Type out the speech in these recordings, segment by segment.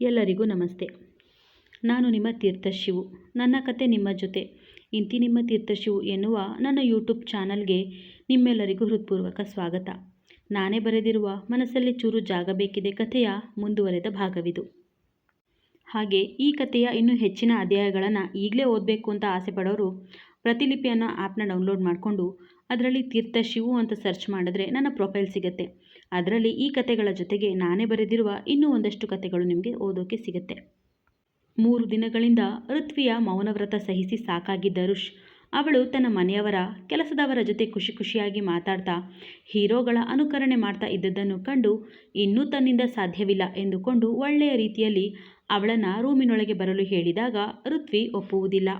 ಎಲ್ಲರಿಗೂ ನಮಸ್ತೆ. ನಾನು ನಿಮ್ಮ ತೀರ್ಥಶಿವು. ನನ್ನ ಕತೆ ನಿಮ್ಮ ಜೊತೆ. ಇಂತಿ ನಿಮ್ಮ ತೀರ್ಥಶಿವು ಎನ್ನುವ ನನ್ನ ಯೂಟ್ಯೂಬ್ ಚಾನಲ್ಗೆ ನಿಮ್ಮೆಲ್ಲರಿಗೂ ಹೃತ್ಪೂರ್ವಕ ಸ್ವಾಗತ. ನಾನೇ ಬರೆದಿರುವ ಮನಸ್ಸಲ್ಲಿ ಚೂರು ಜಾಗ ಬೇಕಿದೆ ಕಥೆಯ ಮುಂದುವರೆದ ಭಾಗವಿದು. ಹಾಗೆ ಈ ಕಥೆಯ ಇನ್ನೂ ಹೆಚ್ಚಿನ ಅಧ್ಯಾಯಗಳನ್ನು ಈಗಲೇ ಓದಬೇಕು ಅಂತ ಆಸೆ ಪಡೋರು ಪ್ರತಿಲಿಪಿಯನ್ನು ಆ್ಯಪ್ನ ಡೌನ್ಲೋಡ್ ಮಾಡಿಕೊಂಡು ಅದರಲ್ಲಿ ತೀರ್ಥಶಿವು ಅಂತ ಸರ್ಚ್ ಮಾಡಿದ್ರೆ ನನ್ನ ಪ್ರೊಫೈಲ್ ಸಿಗುತ್ತೆ. ಅದರಲ್ಲಿ ಈ ಕತೆಗಳ ಜೊತೆಗೆ ನಾನೇ ಬರೆದಿರುವ ಇನ್ನೂ ಒಂದಷ್ಟು ಕತೆಗಳು ನಿಮಗೆ ಓದೋಕೆ ಸಿಗುತ್ತೆ. ಮೂರು ದಿನಗಳಿಂದ ಋತ್ವಿಯ ಮೌನವ್ರತ ಸಹಿಸಿ ಸಾಕಾಗಿದ್ದ ರುಷ್ ಅವಳು ತನ್ನ ಮನೆಯವರ, ಕೆಲಸದವರ ಜೊತೆ ಖುಷಿ ಖುಷಿಯಾಗಿ ಮಾತಾಡ್ತಾ, ಹೀರೋಗಳ ಅನುಕರಣೆ ಮಾಡ್ತಾ ಇದ್ದದ್ದನ್ನು ಕಂಡು ಇನ್ನೂ ತನ್ನಿಂದ ಸಾಧ್ಯವಿಲ್ಲ ಎಂದುಕೊಂಡು ಒಳ್ಳೆಯ ರೀತಿಯಲ್ಲಿ ಅವಳನ್ನು ರೂಮಿನೊಳಗೆ ಬರಲು ಹೇಳಿದಾಗ ಋತ್ವಿ ಒಪ್ಪುವುದಿಲ್ಲ.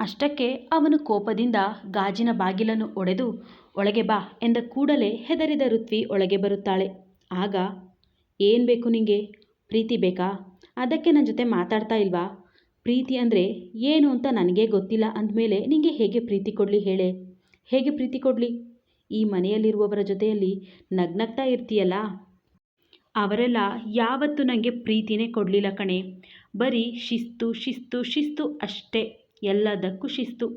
ಅಷ್ಟಕ್ಕೆ ಅವನು ಕೋಪದಿಂದ ಗಾಜಿನ ಬಾಗಿಲನ್ನು ಒಡೆದು, ಒಳಗೆ ಬಾ ಎಂದ ಕೂಡಲೇ ಹೆದರಿದ ಋತ್ವಿ ಒಳಗೆ ಬರುತ್ತಾಳೆ. ಆಗ, ಏನು ಬೇಕು ನಿಂಗೆ? ಪ್ರೀತಿ ಬೇಕಾ? ಅದಕ್ಕೆ ನನ್ನ ಜೊತೆ ಮಾತಾಡ್ತಾ ಇಲ್ವಾ? ಪ್ರೀತಿ ಅಂದರೆ ಏನು ಅಂತ ನನಗೆ ಗೊತ್ತಿಲ್ಲ ಅಂದಮೇಲೆ ನಿಂಗೆ ಹೇಗೆ ಪ್ರೀತಿ ಕೊಡಲಿ ಹೇಳೆ? ಹೇಗೆ ಪ್ರೀತಿ ಕೊಡಲಿ? ಈ ಮನೆಯಲ್ಲಿರುವವರ ಜೊತೆಯಲ್ಲಿ ನಗ್ನಗ್ತಾ ಇರ್ತೀಯಲ್ಲ? ಅವರೆಲ್ಲ ಯಾವತ್ತೂ ನನಗೆ ಪ್ರೀತಿನೇ ಕೊಡಲಿಲ್ಲ ಕಣೆ. ಬರೀ ಶಿಸ್ತು ಶಿಸ್ತು ಶಿಸ್ತು ಅಷ್ಟೇ. ಎಲ್ಲದಕ್ಕೂ ಶಿಸ್ತು.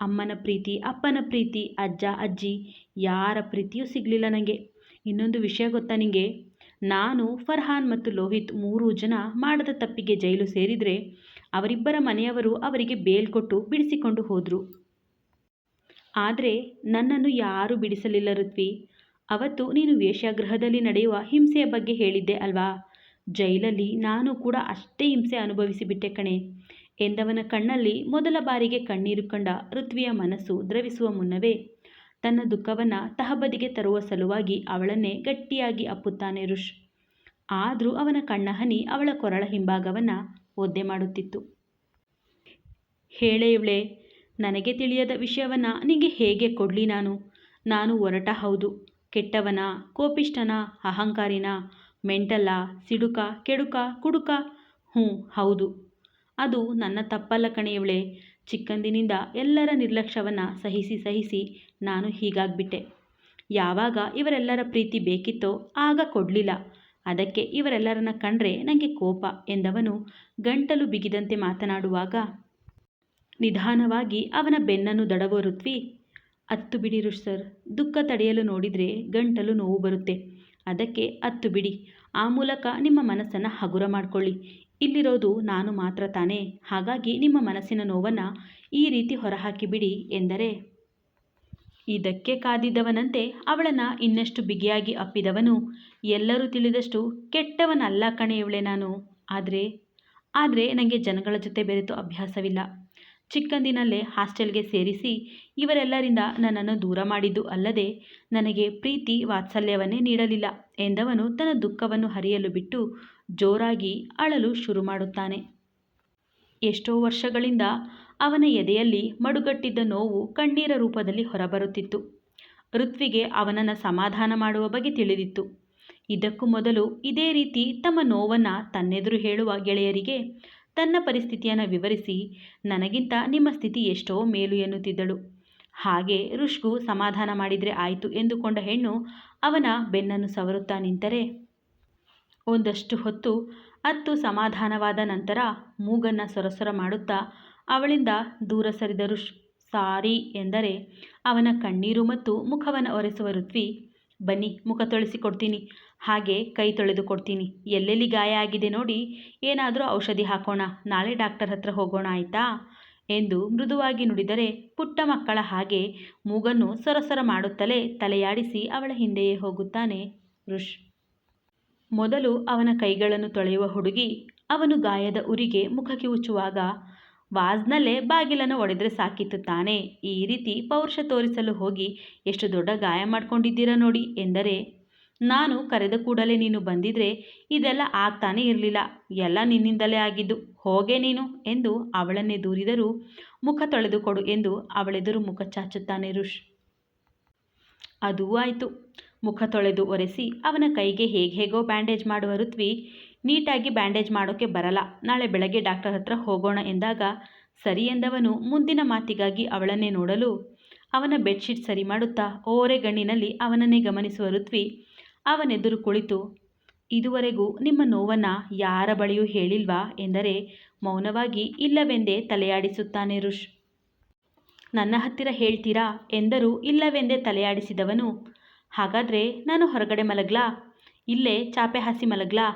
ಅಮ್ಮನ ಪ್ರೀತಿ, ಅಪ್ಪನ ಪ್ರೀತಿ, ಅಜ್ಜ, ಅಜ್ಜಿ, ಯಾರ ಪ್ರೀತಿಯೂ ಸಿಗಲಿಲ್ಲ ನನಗೆ ಇನ್ನೊಂದು ವಿಷಯ ಗೊತ್ತಾ ನಿಮಗೆ ನಾನು, ಫರ್ಹಾನ್ ಮತ್ತು ಲೋಹಿತ್ ಮೂರು ಜನ ಮಾಡದ ತಪ್ಪಿಗೆ ಜೈಲು ಸೇರಿದರೆ ಅವರಿಬ್ಬರ ಮನೆಯವರು ಅವರಿಗೆ ಬೇಲ್ ಕೊಟ್ಟು ಬಿಡಿಸಿಕೊಂಡು ಹೋದರು. ಆದರೆ ನನ್ನನ್ನು ಯಾರೂ ಬಿಡಿಸಲಿಲ್ಲ ಋತ್ವಿ. ಅವತ್ತು ನೀನು ವೇಶ್ಯಾಗೃಹದಲ್ಲಿ ನಡೆಯುವ ಹಿಂಸೆಯ ಬಗ್ಗೆ ಹೇಳಿದ್ದೆ ಅಲ್ವಾ? ಜೈಲಲ್ಲಿ ನಾನು ಕೂಡ ಅಷ್ಟೇ ಹಿಂಸೆ ಅನುಭವಿಸಿಬಿಟ್ಟೆ ಕಣೆ. ಎಂದವನ ಕಣ್ಣಲ್ಲಿ ಮೊದಲ ಬಾರಿಗೆ ಕಣ್ಣೀರು ಕಂಡ ಋತ್ವಿಯ ಮನಸ್ಸು ದ್ರವಿಸುವ ಮುನ್ನವೇ ತನ್ನ ದುಃಖವನ್ನು ತಹಬದಿಗೆ ತರುವ ಸಲುವಾಗಿ ಅವಳನ್ನೇ ಗಟ್ಟಿಯಾಗಿ ಅಪ್ಪುತ್ತಾನೆ ಋಷ್. ಆದರೂ ಅವನ ಕಣ್ಣ ಹನಿ ಅವಳ ಕೊರಳ ಹಿಂಭಾಗವನ್ನು ಒದ್ದೆ ಮಾಡುತ್ತಿತ್ತು. ಹೇಳೆ ನನಗೆ ತಿಳಿಯದ ವಿಷಯವನ್ನು ನಿಮಗೆ ಹೇಗೆ ಕೊಡಲಿ ನಾನು? ನಾನು ಒರಟ ಹೌದು. ಕೆಟ್ಟವನ ಕೋಪಿಷ್ಟನ ಅಹಂಕಾರಿನ? ಮೆಂಟಲ್ಲ, ಸಿಡುಕ, ಕೆಡುಕ, ಕುಡುಕ? ಹ್ಞೂ, ಹೌದು. ಅದು ನನ್ನ ತಪ್ಪಲ್ಲ ಕಣೆಯವಳೆ. ಚಿಕ್ಕಂದಿನಿಂದ ಎಲ್ಲರ ನಿರ್ಲಕ್ಷ್ಯವನ್ನು ಸಹಿಸಿ ಸಹಿಸಿ ನಾನು ಹೀಗಾಗ್ಬಿಟ್ಟೆ. ಯಾವಾಗ ಇವರೆಲ್ಲರ ಪ್ರೀತಿ ಬೇಕಿತ್ತೋ ಆಗ ಕೊಡಲಿಲ್ಲ. ಅದಕ್ಕೆ ಇವರೆಲ್ಲರನ್ನ ಕಂಡ್ರೆ ನನಗೆ ಕೋಪ ಎಂದವನು ಗಂಟಲು ಬಿಗಿದಂತೆ ಮಾತನಾಡುವಾಗ, ನಿಧಾನವಾಗಿ ಅವನ ಬೆನ್ನನ್ನು ದಡವೋ ಋತ್ವಿ. ಅತ್ತು ಬಿಡಿರು ಸರ್ ದುಃಖ ತಡೆಯಲು ನೋಡಿದರೆ ಗಂಟಲು ನೋವು ಬರುತ್ತೆ. ಅದಕ್ಕೆ ಅತ್ತು ಬಿಡಿ. ಆ ಮೂಲಕ ನಿಮ್ಮ ಮನಸ್ಸನ್ನು ಹಗುರ ಮಾಡಿಕೊಳ್ಳಿ. ಇಲ್ಲಿರೋದು ನಾನು ಮಾತ್ರ ತಾನೇ. ಹಾಗಾಗಿ ನಿಮ್ಮ ಮನಸ್ಸಿನ ನೋವನ್ನು ಈ ರೀತಿ ಹೊರಹಾಕಿಬಿಡಿ ಎಂದರೆ, ಇದಕ್ಕೆ ಕಾದಿದ್ದವನಂತೆ ಅವಳನ್ನು ಇನ್ನಷ್ಟು ಬಿಗಿಯಾಗಿ ಅಪ್ಪಿದವನು. ಎಲ್ಲರೂ ತಿಳಿದಷ್ಟು ಕೆಟ್ಟವನಲ್ಲ ಕಣೆ ಇವಳೆ ನಾನು. ಆದರೆ ಆದರೆ ನನಗೆ ಜನಗಳ ಜೊತೆ ಬೆರೆತು ಅಭ್ಯಾಸವಿಲ್ಲ. ಚಿಕ್ಕಂದಿನಲ್ಲೇ ಹಾಸ್ಟೆಲ್ಗೆ ಸೇರಿಸಿ ಇವರೆಲ್ಲರಿಂದ ನನ್ನನ್ನು ದೂರ ಮಾಡಿದ್ದು ಅಲ್ಲದೆ ನನಗೆ ಪ್ರೀತಿ ವಾತ್ಸಲ್ಯವನ್ನೇ ನೀಡಲಿಲ್ಲ ಎಂದವನು ತನ್ನ ದುಃಖವನ್ನು ಹರಿಯಲು ಬಿಟ್ಟು ಜೋರಾಗಿ ಅಳಲು ಶುರು ಮಾಡುತ್ತಾನೆ. ಎಷ್ಟೋ ವರ್ಷಗಳಿಂದ ಅವನ ಎದೆಯಲ್ಲಿ ಮಡುಗಟ್ಟಿದ್ದ ನೋವು ಕಣ್ಣೀರ ರೂಪದಲ್ಲಿ ಹೊರಬರುತ್ತಿತ್ತು. ಋತ್ವಿಗೆ ಅವನನ್ನು ಸಮಾಧಾನ ಮಾಡುವ ಬಗ್ಗೆ ತಿಳಿದಿತ್ತು. ಇದಕ್ಕೂ ಮೊದಲು ಇದೇ ರೀತಿ ತಮ್ಮ ನೋವನ್ನು ತನ್ನೆದುರು ಹೇಳುವ ಗೆಳೆಯರಿಗೆ ತನ್ನ ಪರಿಸ್ಥಿತಿಯನ್ನು ವಿವರಿಸಿ, ನನಗಿಂತ ನಿಮ್ಮ ಸ್ಥಿತಿ ಎಷ್ಟೋ ಮೇಲು ಎನ್ನುತ್ತಿದ್ದಳು. ಹಾಗೆ ರುಷ್ಗು ಸಮಾಧಾನ ಮಾಡಿದರೆ ಆಯಿತು ಎಂದುಕೊಂಡ ಹೆಣ್ಣು ಅವನ ಬೆನ್ನನ್ನು ಸವರುತ್ತಾ ನಿಂತರೆ, ಒಂದಷ್ಟು ಹೊತ್ತು ಅತ್ತು ಸಮಾಧಾನವಾದ ನಂತರ ಮೂಗನ್ನು ಸೊರಸೊರ ಮಾಡುತ್ತಾ ಅವಳಿಂದ ದೂರ ಸರಿದ ರುಷ್, ಸಾರಿ ಎಂದರೆ, ಅವನ ಕಣ್ಣೀರು ಮತ್ತು ಮುಖವನ್ನು ಒರೆಸುವ ಋತ್ವಿ, ಬನ್ನಿ, ಮುಖ ತೊಳೆಸಿಕೊಡ್ತೀನಿ ಹಾಗೆ ಕೈ ತೊಳೆದು ಕೊಡ್ತೀನಿ ಎಲ್ಲೆಲ್ಲಿ ಗಾಯ ಆಗಿದೆ ನೋಡಿ, ಏನಾದರೂ ಔಷಧಿ ಹಾಕೋಣ, ನಾಳೆ ಡಾಕ್ಟರ್ ಹತ್ರ ಹೋಗೋಣ ಆಯಿತಾ? ಎಂದು ಮೃದುವಾಗಿ ನುಡಿದರೆ ಪುಟ್ಟ ಮಕ್ಕಳ ಹಾಗೆ ಮೂಗನ್ನು ಸರಸರ ಮಾಡುತ್ತಲೇ ತಲೆಯಾಡಿಸಿ ಅವಳ ಹಿಂದೆಯೇ ಹೋಗುತ್ತಾನೆ ಋಷ್. ಮೊದಲು ಅವನ ಕೈಗಳನ್ನು ತೊಳೆಯುವ ಹುಡುಗಿ ಅವನು ಗಾಯದ ಉರಿಗೆ ಮುಖಕ್ಕೆ ಕಿವುಚುವಾಗ ವಾಜ್ನಲ್ಲೇ ಬಾಗಿಲನ್ನು ಒಡೆದರೆ ಸಾಕಿತ್ತು ತಾನೇ. ಈ ರೀತಿ ಪೌರುಷ ತೋರಿಸಲು ಹೋಗಿ, ಎಷ್ಟು ದೊಡ್ಡ ಗಾಯ ಮಾಡ್ಕೊಂಡಿದ್ದೀರಾ ನೋಡಿ ಎಂದರೆ ನಾನು ಕರೆದ ಕೂಡಲೇ ನೀನು ಬಂದಿದ್ರೆ ಇದೆಲ್ಲ ಆಗ್ತಾನೇ ಇರಲಿಲ್ಲ. ಎಲ್ಲ ನಿನ್ನಿಂದಲೇ ಆಗಿದ್ದು. ಹೋಗೆ ನೀನು ಎಂದು ಅವಳನ್ನೇ ದೂರಿದರೂ ಮುಖ ತೊಳೆದುಕೊಡು ಎಂದು ಅವಳೆದುರು ಮುಖ ಚಾಚುತ್ತಾನೆ ಋಷ್ ಅದೂ ಆಯಿತು. ಮುಖ ತೊಳೆದು ಒರೆಸಿ ಅವನ ಕೈಗೆ ಹೇಗೆ ಹೇಗೋ ಬ್ಯಾಂಡೇಜ್ ಮಾಡುವ ಋತ್ವಿ ನೀಟಾಗಿ ಬ್ಯಾಂಡೇಜ್ ಮಾಡೋಕ್ಕೆ ಬರಲ್ಲ. ನಾಳೆ ಬೆಳಗ್ಗೆ ಡಾಕ್ಟರ್ ಹತ್ರ ಹೋಗೋಣ ಎಂದಾಗ ಸರಿ ಎಂದವನು ಮುಂದಿನ ಮಾತಿಗಾಗಿ ಅವಳನ್ನೇ ನೋಡಲು ಅವನ ಬೆಡ್ಶೀಟ್ ಸರಿ ಮಾಡುತ್ತಾ ಓರೆ ಗಣ್ಣಿನಲ್ಲಿ ಅವನನ್ನೇ ಗಮನಿಸುವ ಋತ್ವಿ ಅವನೆದುರು ಕುಳಿತು, ಇದುವರೆಗೂ ನಿಮ್ಮ ನೋವನ್ನು ಯಾರ ಬಳಿಯೂ ಹೇಳಿಲ್ವಾ? ಎಂದರೆ, ಮೌನವಾಗಿ ಇಲ್ಲವೆಂದೇ ತಲೆಯಾಡಿಸುತ್ತಾನೆ ಋಷ್. ನನ್ನ ಹತ್ತಿರ ಹೇಳ್ತೀರಾ? ಎಂದರೂ, ಇಲ್ಲವೆಂದೇ ತಲೆಯಾಡಿಸಿದವನು. ಹಾಗಾದರೆ ನಾನು ಹೊರಗಡೆ ಮಲಗ್ಲಾ? ಇಲ್ಲೇ ಚಾಪೆ ಹಾಸಿ ಮಲಗ್ಲಾ?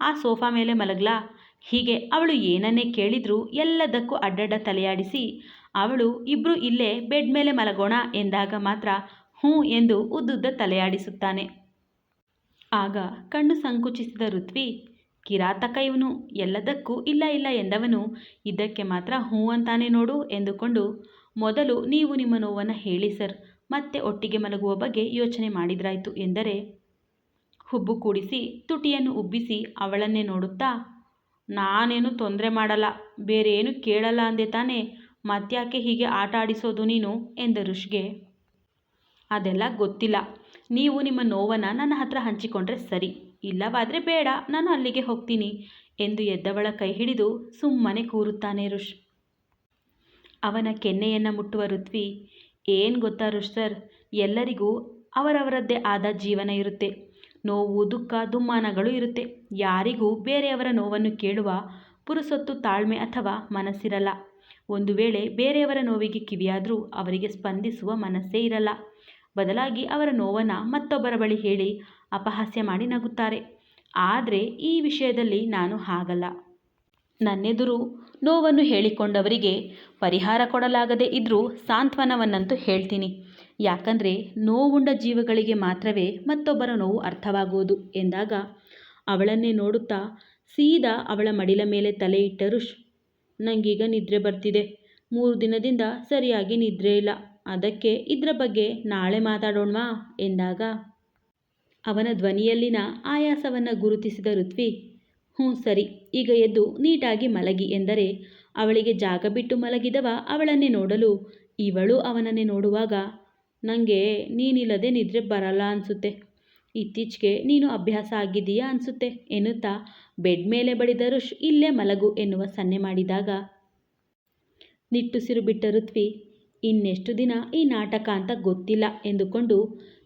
ಆ ಸೋಫಾ ಮೇಲೆ ಮಲಗ್ಲಾ? ಹೀಗೆ ಅವಳು ಏನನ್ನೇ ಕೇಳಿದರೂ ಎಲ್ಲದಕ್ಕೂ ಅಡ್ಡಡ್ಡ ತಲೆಯಾಡಿಸಿ, ಅವಳು ಇಬ್ಬರು ಇಲ್ಲೇ ಬೆಡ್ ಮೇಲೆ ಮಲಗೋಣ ಎಂದಾಗ ಮಾತ್ರ ಹ್ಞೂ ಎಂದು ಉದ್ದುದ್ದ ತಲೆಯಾಡಿಸುತ್ತಾನೆ. ಆಗ ಕಣ್ಣು ಸಂಕುಚಿಸಿದ ಋತ್ವಿ ಕಿರಾತಕ ಇವನು ಎಲ್ಲದಕ್ಕೂ ಇಲ್ಲ ಇಲ್ಲ ಎಂದವನು, ಇದಕ್ಕೆ ಮಾತ್ರ ಹ್ಞೂ ಅಂತಾನೆ ನೋಡು ಎಂದುಕೊಂಡು ಮೊದಲು ನೀವು ನಿಮ್ಮ ನೋವನ್ನು ಹೇಳಿ ಸರ್, ಮತ್ತೆ ಒಟ್ಟಿಗೆ ಮಲಗುವ ಬಗ್ಗೆ ಯೋಚನೆ ಮಾಡಿದ್ರಾಯ್ತು ಎಂದರೆ, ಹುಬ್ಬು ಕೂಡಿಸಿ ತುಟಿಯನ್ನು ಉಬ್ಬಿಸಿ ಅವಳನ್ನೇ ನೋಡುತ್ತಾ, ನಾನೇನು ತೊಂದರೆ ಮಾಡಲ್ಲ ಬೇರೆ ಏನು ಕೇಳಲ್ಲ ಅಂದೆ ತಾನೇ, ಮತ್ತ್ಯಾಕೆ ಹೀಗೆ ಆಟ ಆಡಿಸೋದು ನೀನು, ಎಂದ ಋಷ್ಗೆ. ಅದೆಲ್ಲ ಗೊತ್ತಿಲ್ಲ. ನೀವು ನಿಮ್ಮ ನೋವನ್ನು ನನ್ನ ಹತ್ರ ಹಂಚಿಕೊಂಡ್ರೆ ಸರಿ, ಇಲ್ಲವಾದರೆ ಬೇಡ, ನಾನು ಅಲ್ಲಿಗೆ ಹೋಗ್ತೀನಿ ಎಂದು ಎದ್ದವಳ ಕೈ ಹಿಡಿದು ಸುಮ್ಮನೆ ಕೂರುತ್ತಾನೆ ರುಷ್ ಅವನ ಕೆನ್ನೆಯನ್ನು ಮುಟ್ಟುವ ಋತ್ವಿ, ಏನು ಗೊತ್ತಾ ಋಷ್ ಸರ್, ಎಲ್ಲರಿಗೂ ಅವರವರದ್ದೇ ಆದ ಜೀವನ ಇರುತ್ತೆ. ನೋವು, ದುಃಖ, ದುಮ್ಮಾನಗಳು ಇರುತ್ತೆ. ಯಾರಿಗೂ ಬೇರೆಯವರ ನೋವನ್ನು ಕೇಳುವ ಪುರುಸೊತ್ತು ತಾಳ್ಮೆ ಅಥವಾ ಮನಸ್ಸಿರಲ್ಲ. ಒಂದು ವೇಳೆ ಬೇರೆಯವರ ನೋವಿಗೆ ಕಿವಿಯಾದರೂ ಅವರಿಗೆ ಸ್ಪಂದಿಸುವ ಮನಸ್ಸೇ ಇರಲ್ಲ. ಬದಲಾಗಿ ಅವರ ನೋವನ್ನು ಮತ್ತೊಬ್ಬರ ಬಳಿ ಹೇಳಿ ಅಪಹಾಸ್ಯ ಮಾಡಿ ನಗುತ್ತಾರೆ. ಆದರೆ ಈ ವಿಷಯದಲ್ಲಿ ನಾನು ಹಾಗಲ್ಲ. ನನ್ನೆದುರು ನೋವನ್ನು ಹೇಳಿಕೊಂಡವರಿಗೆ ಪರಿಹಾರ ಕೊಡಲಾಗದೇ ಇದ್ದರೂ ಸಾಂತ್ವನವನ್ನಂತೂ ಹೇಳ್ತೀನಿ. ಯಾಕಂದರೆ ನೋವುಂಡ ಜೀವಗಳಿಗೆ ಮಾತ್ರವೇ ಮತ್ತೊಬ್ಬರ ನೋವು ಅರ್ಥವಾಗುವುದು ಎಂದಾಗ ಅವಳನ್ನೇ ನೋಡುತ್ತಾ ಸೀದಾ ಅವಳ ಮಡಿಲ ಮೇಲೆ ತಲೆ ಇಟ್ಟರು ನಂಗೀಗ ನನಗೀಗ ನಿದ್ರೆ ಬರ್ತಿದೆ. ಮೂರು ದಿನದಿಂದ ಸರಿಯಾಗಿ ನಿದ್ರೆ ಇಲ್ಲ. ಅದಕ್ಕೆ ಇದರ ಬಗ್ಗೆ ನಾಳೆ ಮಾತಾಡೋಣವಾ ಎಂದಾಗ. ಅವನ ಧ್ವನಿಯಲ್ಲಿನ ಆಯಾಸವನ್ನು ಗುರುತಿಸಿದ ಋತ್ವಿ, ಹ್ಞೂ ಸರಿ, ಈಗ ಎದ್ದು ನೀಟಾಗಿ ಮಲಗಿ ಎಂದರೆ ಅವಳಿಗೆ ಜಾಗ ಬಿಟ್ಟು ಮಲಗಿದವ ಅವಳನ್ನೇ ನೋಡಲು. ಇವಳು ಅವನನ್ನೇ ನೋಡುವಾಗ ನನಗೆ ನೀನಿಲ್ಲದೆ ನಿದ್ರೆ ಬರಲ್ಲ ಅನಿಸುತ್ತೆ. ಇತ್ತೀಚೆಗೆ ನೀನು ಅಭ್ಯಾಸ ಆಗಿದೆಯಾ ಅನಿಸುತ್ತೆ ಎನ್ನುತ್ತಾ ಬೆಡ್ ಮೇಲೆ ಬಡಿದ ಋಷ್ ಇಲ್ಲೇ ಮಲಗು ಎನ್ನುವ ಸನ್ನೆ ಮಾಡಿದಾಗ. ನಿಟ್ಟುಸಿರು ಬಿಟ್ಟ ಋತ್ವಿ ಇನ್ನೆಷ್ಟು ದಿನ ಈ ನಾಟಕ ಅಂತ ಗೊತ್ತಿಲ್ಲ ಎಂದುಕೊಂಡು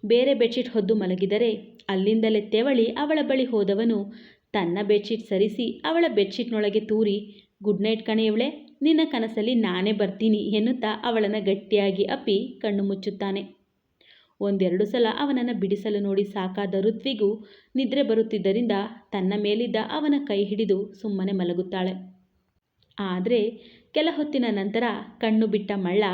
ಬೇರೆ ಬೆಡ್ಶೀಟ್ ಹೊದ್ದು ಮಲಗಿದರೆ ಅಲ್ಲಿಂದಲೇ ತೆವಳಿ ಅವಳ ಬಳಿ ಹೋದವನು ತನ್ನ ಬೆಡ್ಶೀಟ್ ಸರಿಸಿ ಅವಳ ಬೆಡ್ಶೀಟ್ನೊಳಗೆ ತೂರಿ, ಗುಡ್ ನೈಟ್ ಕಣೆಯವಳೆ, ನಿನ್ನ ಕನಸಲ್ಲಿ ನಾನೇ ಬರ್ತೀನಿ ಎನ್ನುತ್ತಾ ಅವಳನ್ನು ಗಟ್ಟಿಯಾಗಿ ಅಪ್ಪಿ ಕಣ್ಣು ಮುಚ್ಚುತ್ತಾನೆ. ಒಂದೆರಡು ಸಲ ಅವನನ್ನು ಬಿಡಿಸಲು ನೋಡಿ ಸಾಕಾದ ಋತ್ವಿಗೂ ನಿದ್ರೆ ಬರುತ್ತಿದ್ದರಿಂದ ತನ್ನ ಮೇಲಿದ್ದ ಅವನ ಕೈ ಹಿಡಿದು ಸುಮ್ಮನೆ ಮಲಗುತ್ತಾಳೆ. ಆದರೆ ಕೆಲ ಹೊತ್ತಿನ ನಂತರ ಕಣ್ಣು ಬಿಟ್ಟ ಮಳ್ಳ